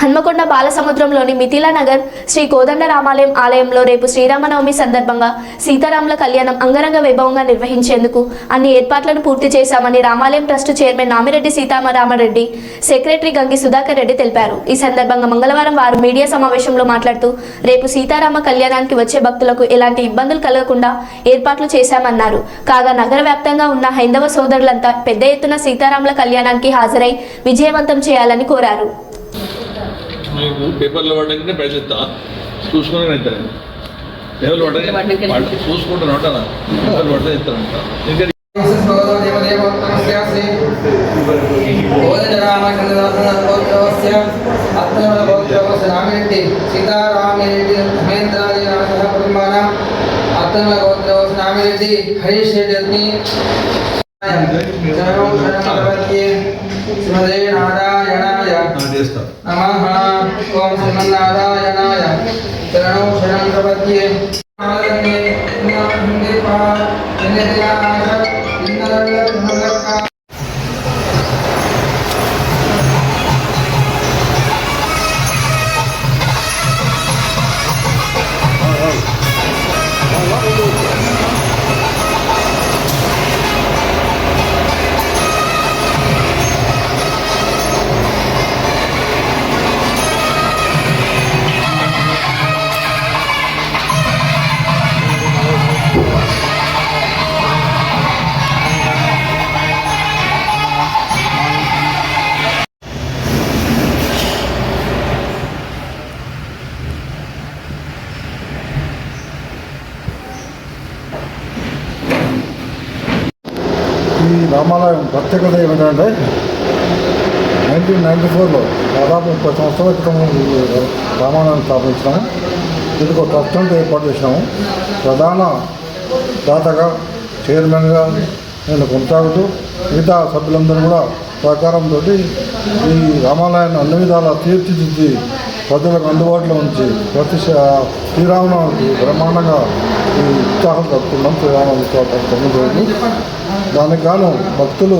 హన్మకొండ బాలసముద్రంలోని మిథిలా నగర్ శ్రీ కోదండ రామాలయం ఆలయంలో రేపు శ్రీరామనవమి సందర్భంగా సీతారాముల కళ్యాణం అంగరంగ వైభవంగా నిర్వహించేందుకు అన్ని ఏర్పాట్లను పూర్తి చేశామని రామాలయం trust chairman Namireddy Seetharamareddy secretary Gangi Sudhakar Reddy తెలిపారు. ఈ సందర్భంగా మంగళవారం వారు మీడియా సమావేశంలో మాట్లాడుతూ రేపు సీతారామ కళ్యాణానికి వచ్చే భక్తులకు ఎలాంటి ఇబ్బందులు కలగకుండా ఏర్పాట్లు చేశామన్నారు. కాగా నగర వ్యాప్తంగా ఉన్న హైందవ సోదరులంతా పెద్ద ఎత్తున సీతారాముల కళ్యాణానికి హాజరై విజయవంతం చేయాలని కోరారు. మీకు పేపర్లో పడ్డాకంటే పైసలు ఇస్తా చూసుకొని ఇస్తాను పేపర్లు పడ్డాక చూసుకుంటాను అంటారా పేపర్లు పడితే ఇస్తానంట రామిరెడ్డి సీతారామిరెడ్డి మహేంద్రాది కుటుంబానాం అత్తనల గోత్రవస్ రామిరెడ్డి హరీష్ రెడ్డి అగ్ని శరణం శ్రీమదే నారాయణాయ నమః ఓం శ్రీమన్నారాయణాయ శరణం శరణం ప్రపద్యే ఆదరణే ఈ రామాలయం ప్రత్యేకత ఏమిటంటే నైన్టీన్ నైంటీ ఫోర్లో దాదాపు ముప్పై సంవత్సరాల క్రితం రామాలయం స్థాపించినాము. దీనికి ఒక ట్రస్ట్ ఏర్పాటు చేసినాము. ప్రధాన దాతగా చైర్మన్గా నేను కొనసాగుతూ మిగతా సభ్యులందరూ కూడా సహకారంతో ఈ రామాలయాన్ని అన్ని విధాలా తీర్చిదిద్ది ప్రజలకు అందుబాటులో ఉంచి ప్రతి శ్రీరామనవమికి బ్రహ్మాండంగా ఈ ఉత్సాహం జరుపుకున్నాం శ్రీరామనవమి ఉత్సవం తొమ్మిది రోజులు దానికి గాను భక్తులు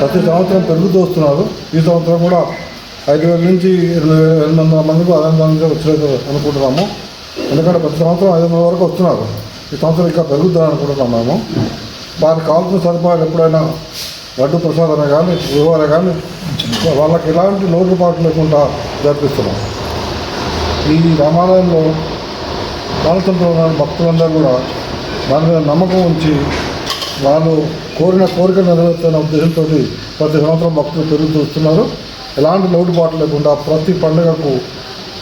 ప్రతి సంవత్సరం పెరుగుతూ వస్తున్నారు. ఈ సంవత్సరం కూడా ఐదు వేల నుంచి ఎనిమిది వేల ఎనిమిది వందల మందికి ఐదు వందల మంది వచ్చేది అనుకుంటున్నాము. ఎందుకంటే ప్రతి సంవత్సరం ఐదు వందల వరకు వస్తున్నారు. ఈ సంవత్సరం ఇంకా పెరుగుతుందని అనుకుంటున్నాం మేము వారికి కావాల్సిన సదుపాయాలు ఎప్పుడైనా లడ్డు ప్రసాదమే కానీ వివర కానీ వాళ్ళకి ఎలాంటి లోటుపాటు లేకుండా జరిపిస్తున్నాం. ఈ రామాలయంలో బాలచంద్ర భక్తులందరూ కూడా దాని మీద నమ్మకం ఉంచి వాళ్ళు కోరిన కోరిక నెరవేర్చిన ఉద్దేశంతో ప్రతి సంవత్సరం భక్తులు పెరుగుతూ వస్తున్నారు. ఎలాంటి లోటుపాటు లేకుండా ప్రతి పండుగకు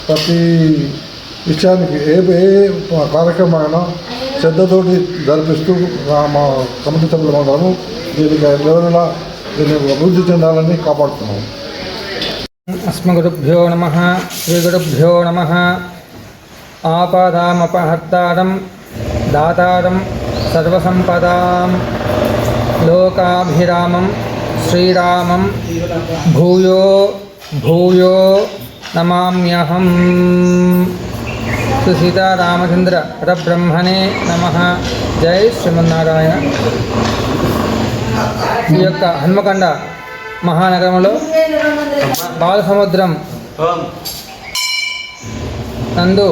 ప్రతి విషయానికి ఏ ఏ కార్యక్రమమైనా శ్రద్ధతోటి జరిపిస్తూ మా కమిటీ సభ్యులు అందరము దీనికి ఎవరైనా దీన్ని అభివృద్ధి చెందాలని కాపాడుతున్నాము. అస్మగురుభ్యో నమ శ్రీగురుభ్యో నమ ఆపదామపహర్తారం దాతారం సర్వసంపదాం లోకాభిరామం శ్రీరామం భూయో భూయో నమామ్యహం సుసీతారామచంద్ర పరబ్రహ్మణే నమ జై శ్రీమన్నారాయణ ఈ యొక్క హన్మకండ మహానగరంలో బాలసముద్రం నందు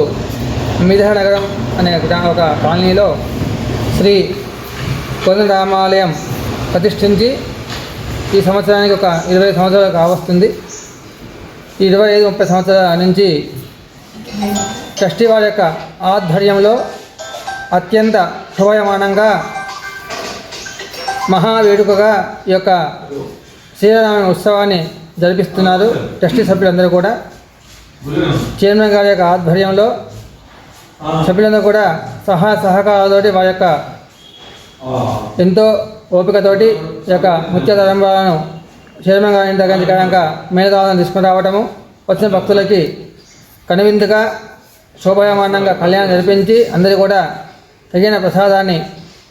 మిథిల నగరం అనే ఒక కాలనీలో శ్రీ రామాలయం ప్రతిష్ఠించి ఈ సంవత్సరానికి ఒక ఇరవై సంవత్సరాలు కావస్తుంది ఈ ఇరవై ఐదు ముప్పై సంవత్సరాల నుంచి ట్రస్టీ వారి యొక్క ఆధ్వర్యంలో అత్యంత శోభయమానంగా మహావేడుకగా ఈ యొక్క శ్రీరామ ఉత్సవాన్ని జరిపిస్తున్నారు ట్రస్టీ సభ్యులందరూ కూడా. చైర్మన్ గారి యొక్క ఆధ్వర్యంలో సభ్యులందరూ కూడా సహాయ సహకారాలతోటి వారి యొక్క ఎంతో ఓపికతోటి ఈ యొక్క ముఖ్య తరంభాలను చైర్మన్ గారి దగ్గర నుంచి తీసుకుని రావటము వచ్చిన భక్తులకి కనువిందుగా శోభాయమానంగా కళ్యాణం జరిపించి అందరూ కూడా తగిన ప్రసాదాన్ని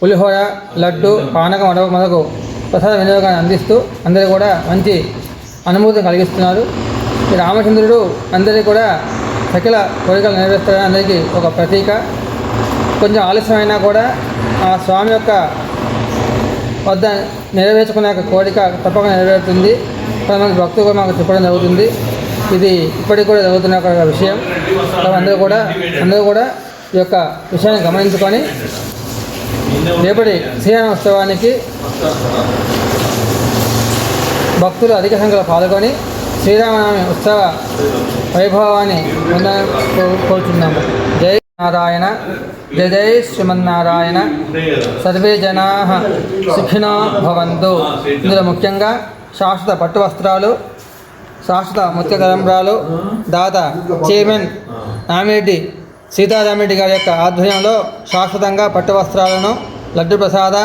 పులిహోర లడ్డు పానకం అడవ మొదకు ప్రసాద వినియోగాన్ని అందిస్తూ అందరూ కూడా మంచి అనుభూతిని కలిగిస్తున్నారు. రామచంద్రుడు అందరికీ కూడా సకల కోరికలు నెరవేరుస్తారని అందరికీ ఒక ప్రతీక. కొంచెం ఆలస్యమైనా కూడా ఆ స్వామి యొక్క వద్ద నెరవేర్చుకునే కోరిక తప్పక నెరవేరుతుంది. కొంతమంది భక్తులు కూడా మాకు చెప్పడం జరుగుతుంది. ఇది ఇప్పటికి కూడా జరుగుతున్న ఒక విషయం. అందరూ కూడా అందరూ కూడా ఈ యొక్క విషయాన్ని గమనించుకొని రేపటి శ్రీరామ ఉత్సవానికి భక్తులు అధిక సంఖ్యలో పాల్గొని శ్రీరామనవమి ఉత్సవ వైభవాన్ని పొందాలని కో- కోరుచున్నాము జై నారాయణ జయ జై శ్రీమన్నారాయణ. సర్వే జనా సుఖినో భవంతు. ఇందులో ముఖ్యంగా శాశ్వత పట్టు వస్త్రాలు శాశ్వత ముత్య తలంబ్రాలు దాత చైర్మన్ నామిరెడ్డి సీతారామిరెడ్డి గారి యొక్క ఆధ్వర్యంలో శాశ్వతంగా పట్టు వస్త్రాలను లడ్డు ప్రసాద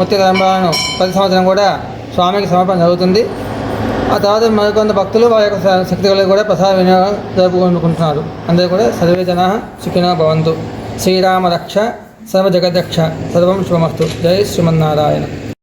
ముత్యతరంభాలను ప్రతి సంవత్సరం కూడా స్వామికి సమర్పణ జరుగుతుంది. ఆ తర్వాత మరికొంత భక్తులు వారి యొక్క శ- కూడా ప్రసాద వినియోగం జరుపుకుంటున్నారు. అందరూ కూడా సర్వే జనా సుఖినో భవంతు. శ్రీరామ రక్ష సర్వ జగదక్ష సర్వం శుభమస్తు. జై శ్రీమన్నారాయణ.